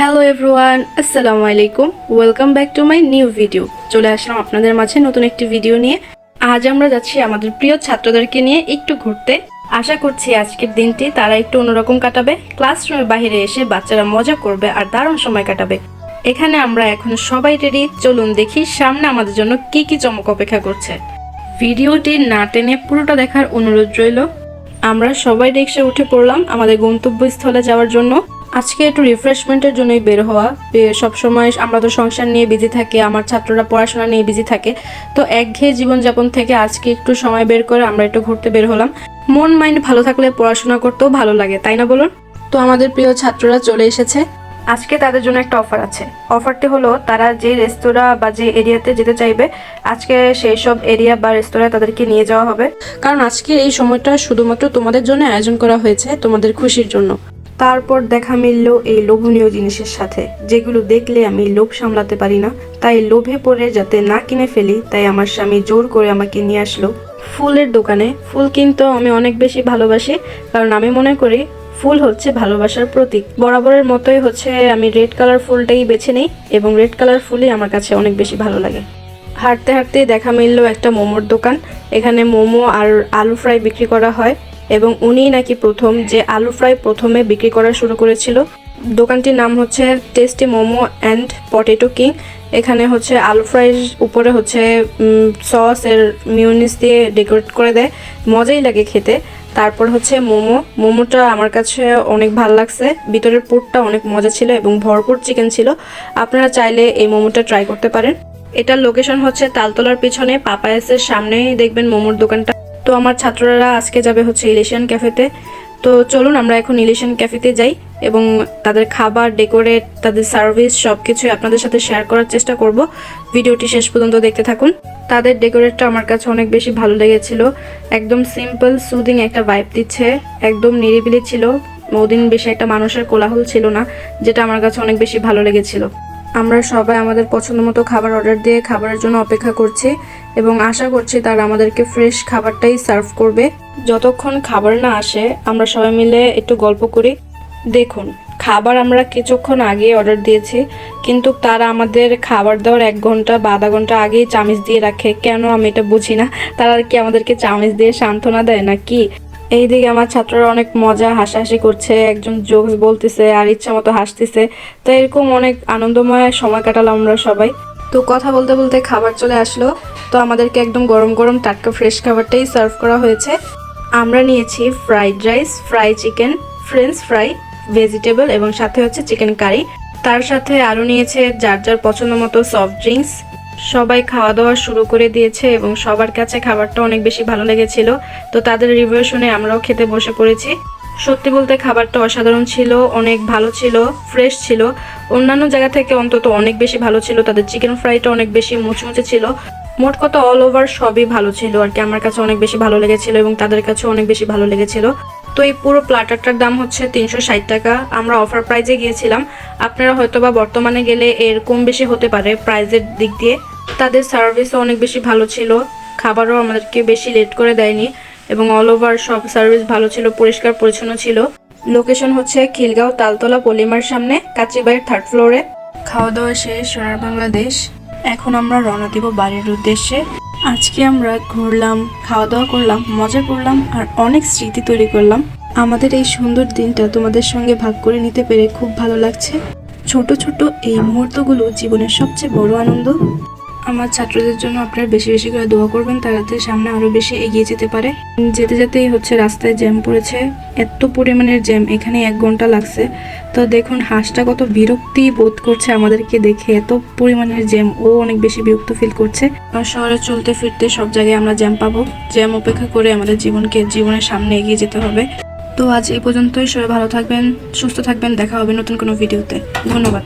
Hello everyone আসসালামু আলাইকুম welcome back to my new video চলে আসলাম আপনাদের মাঝে নতুন একটি ভিডিও নিয়ে। আজ আমরা যাচ্ছি আমাদের প্রিয় ছাত্রদেরকে নিয়ে একটু ঘুরতে। আশা করছি আজকের দিনটি তারা একটু অন্যরকম কাটাবে। ক্লাসরুমের বাইরে এসে বাচ্চারা মজা করবে আর দারুণ সময় কাটাবে। এখানে আমরা এখন সবাই রেডি চলুন দেখি সামনে আমাদের জন্য কি কি চমক অপেক্ষা করছে। ভিডিওটি না টেনে পুরোটা দেখার অনুরোধ রইল। আমরা সবাই রিক্সে উঠে পড়লাম আমাদের গন্তব্যস্থলে যাওয়ার জন্য। আজকে একটু রিফ্রেশমেন্টের জন্যই বের হওয়া। সব সময় আমরা তো সংসার নিয়ে বিজি থাকি, আমার ছাত্ররা পড়াশোনা নিয়ে বিজি থাকে। তো একঘেয়ে জীবনযাপন থেকে আজকে একটু সময় বের করে আমরা একটু ঘুরতে বের হলাম। মন মাইন্ড ভালো থাকলে পড়াশোনা করতেও ভালো লাগে, তাই না বলুন? তো আমাদের প্রিয় ছাত্ররা চলে এসেছে। আজকে তাদের জন্য একটা অফার আছে। অফারটি হলো, তারা যে রেস্তোরাঁ বা যে এরিয়াতে যেতে চাইবে, আজকে সেই সব এরিয়া বা রেস্তোরাঁ তাদেরকে নিয়ে যাওয়া হবে। কারণ আজকে এই সময়টা শুধুমাত্র তোমাদের জন্য আয়োজন করা হয়েছে, তোমাদের খুশির জন্য। তারপর দেখা মিলল এই লোভনীয় জিনিসের সাথে। যেগুলো দেখলে আমি লোভ সামলাতে পারি না। তাই লোভে পড়ে যাতে না কিনে ফেলি, তাই আমার স্বামী জোর করে আমাকে নিয়ে আসলো। ফুলের দোকানে, ফুল কিনতেও আমি অনেক বেশি ভালোবাসি, কারণ আমি মনে করি ফুল হচ্ছে ভালোবাসার প্রতীক। বরাবরের মতোই হচ্ছে আমি রেড কালার ফুলটাই বেছে নিই, এবং রেড কালার ফুলই আমার কাছে অনেক বেশি ভালো লাগে। হাঁটতে হাঁটতে দেখা মিলল একটা মোমোর দোকান। এখানে মোমো আর আলু ফ্রাই বিক্রি করা হয়। এবং উনিই নাকি প্রথম যে আলু ফ্রাই প্রথমে বিক্রি করা শুরু করেছিল। দোকানটির নাম হচ্ছে tasty momo and potato king এখানে হচ্ছে আলু ফ্রাইয়ের উপরে হচ্ছে সস এর মিউনিস দিয়ে ডেকোরেট করে দেয়। মজাই লাগে খেতে। তারপর হচ্ছে মোমো। মোমোটা আমার কাছে অনেক ভালো লাগছে। ভিতরের পুরটা অনেক মজা ছিল এবং ভরপুর চিকেন ছিল। আপনারা চাইলে এই মোমোটা ট্রাই করতে পারেন। এটার লোকেশন হচ্ছে তালতলার পিছনে, পাপায়াসের সামনেই দেখবেন মোমোর দোকানটা। তো আমার ছাত্ররা আজকে যাবে হচ্ছে ইলিশিয়ান ক্যাফেতে তো চলুন, আমরা এখন ইলিশিয়ান ক্যাফেতে যাই এবং তাদের খাবার ডেকোরেট তাদের সার্ভিস সব কিছুই আপনাদের সাথে শেয়ার করার চেষ্টা করব। ভিডিওটি শেষ পর্যন্ত দেখতে থাকুন। তাদের ডেকোরেটটা আমার কাছে অনেক বেশি ভালো লেগেছিল। একদম সিম্পল সুদিং একটা ভাইব দিচ্ছে। একদম নিরিবিলি ছিল। ওদিন বেশি একটা মানুষের কোলাহল ছিল না, যেটা আমার কাছে অনেক বেশি ভালো লেগেছিল। আমরা সবাই আমাদের পছন্দ মতো খাবার অর্ডার দিয়ে খাবারের জন্য অপেক্ষা করছি। এবং আশা করছি তারা আমাদেরকে ফ্রেশ খাবারটাই সার্ভ করবে। যতক্ষণ খাবার না আসে, আমরা সবাই মিলে একটু গল্প করি। দেখুন, খাবার আমরা কিছুক্ষণ আগে অর্ডার দিয়েছি, কিন্তু তারা আমাদের খাবার দেওয়ার এক ঘণ্টা বা আধা ঘণ্টা আগেই চামিচ দিয়ে রাখে। কেন আমি এটা বুঝি না? তারা আর কি আমাদেরকে চামিচ দিয়ে সান্ত্বনা দেয় না কি এইদিকে আমার ছাত্ররা অনেক মজা, হাসাহাসি করছে, একজন জোকস বলতেছে আর ইচ্ছা মতো হাসতেছে। তো এরকম অনেক আনন্দময় সময় কাটালাম আমরা সবাই। তো কথা বলতে বলতে খাবার চলে আসলো। তো আমাদেরকে একদম গরম গরম টাটকা ফ্রেশ খাবারটাই সার্ভ করা হয়েছে। আমরা নিয়েছি fried rice fry chicken french fry vegetable এবং সাথে হচ্ছে চিকেন কারি তার সাথে আরও নিয়েছে যার যার পছন্দ মতো সফট ড্রিঙ্কস সবাই খাওয়া দাওয়া শুরু করে দিয়েছে এবং সবার কাছে খাবারটা অনেক বেশি ভালো লেগেছিল। তো তাদের রিভিউ শুনে আমরাও খেতে বসে পড়েছি। সত্যি বলতে খাবারটা অসাধারণ ছিল, অনেক ভালো ছিল ফ্রেশ ছিল। অন্যান্য জায়গা থেকে অন্তত অনেক বেশি ভালো ছিল। তাদের চিকেন ফ্রাইটা অনেক বেশি মুচমুচে ছিল। মোট কথা অল ওভার সবই ভালো ছিল আর কি। আমার কাছে অনেক বেশি ভালো লেগেছিল এবং তাদের কাছে অনেক বেশি ভালো লেগেছিল। তো এই পুরো প্লাটারটার দাম হচ্ছে তিনশো ষাট টাকা। আমরা অফার প্রাইজে গিয়েছিলাম। আপনারা হয়তো বা বর্তমানে গেলে এর কম বেশি হতে পারে প্রাইজের দিক দিয়ে। তাদের সার্ভিসও অনেক বেশি ভালো ছিল। খাবারও আমাদেরকে বেশি লেট করে দেয়নি এবং অল ওভার সব সার্ভিস ভালো ছিল, পরিষ্কার পরিচ্ছন্ন ছিল। লোকেশন হচ্ছে খিলগাঁও তালতলা পলিমার সামনে কাচিবাইয়ের থার্ড ফ্লোরে খাওয়া দাওয়া শেষ, সোনার বাংলাদেশ। এখন আমরা রওনা দিব বাড়ির উদ্দেশ্যে। আজকে আমরা ঘুরলাম খাওয়া দাওয়া করলাম, মজা করলাম, আর অনেক স্মৃতি তৈরি করলাম। আমাদের এই সুন্দর দিনটা তোমাদের সঙ্গে ভাগ করে নিতে পেরে খুব ভালো লাগছে। ছোট ছোট এই মুহূর্তগুলো জীবনের সবচেয়ে বড় আনন্দ। আমার ছাত্রদের জন্য আপনারা বেশি বেশি করে দোয়া করবেন তাদের সামনে আরও বেশি এগিয়ে যেতে পারে। যেতে যেতেই হচ্ছে, রাস্তায় জ্যাম পড়েছে। এত পরিমাণের জ্যাম, এখানে এক ঘণ্টা লাগছে। তো দেখুন, হাঁসটা কত বিরক্তি বোধ করছে আমাদেরকে দেখে। এত পরিমাণের জ্যাম, ও অনেক বেশি বিরক্ত ফিল করছে। শহরে চলতে ফিরতে সব জায়গায় আমরা জ্যাম পাবো। জ্যাম অপেক্ষা করে আমাদের জীবনকে, জীবনের সামনে এগিয়ে যেতে হবে। তো আজ এই পর্যন্তই, সবাই ভালো থাকবেন, সুস্থ থাকবেন। দেখা হবে নতুন কোনো ভিডিওতে ধন্যবাদ।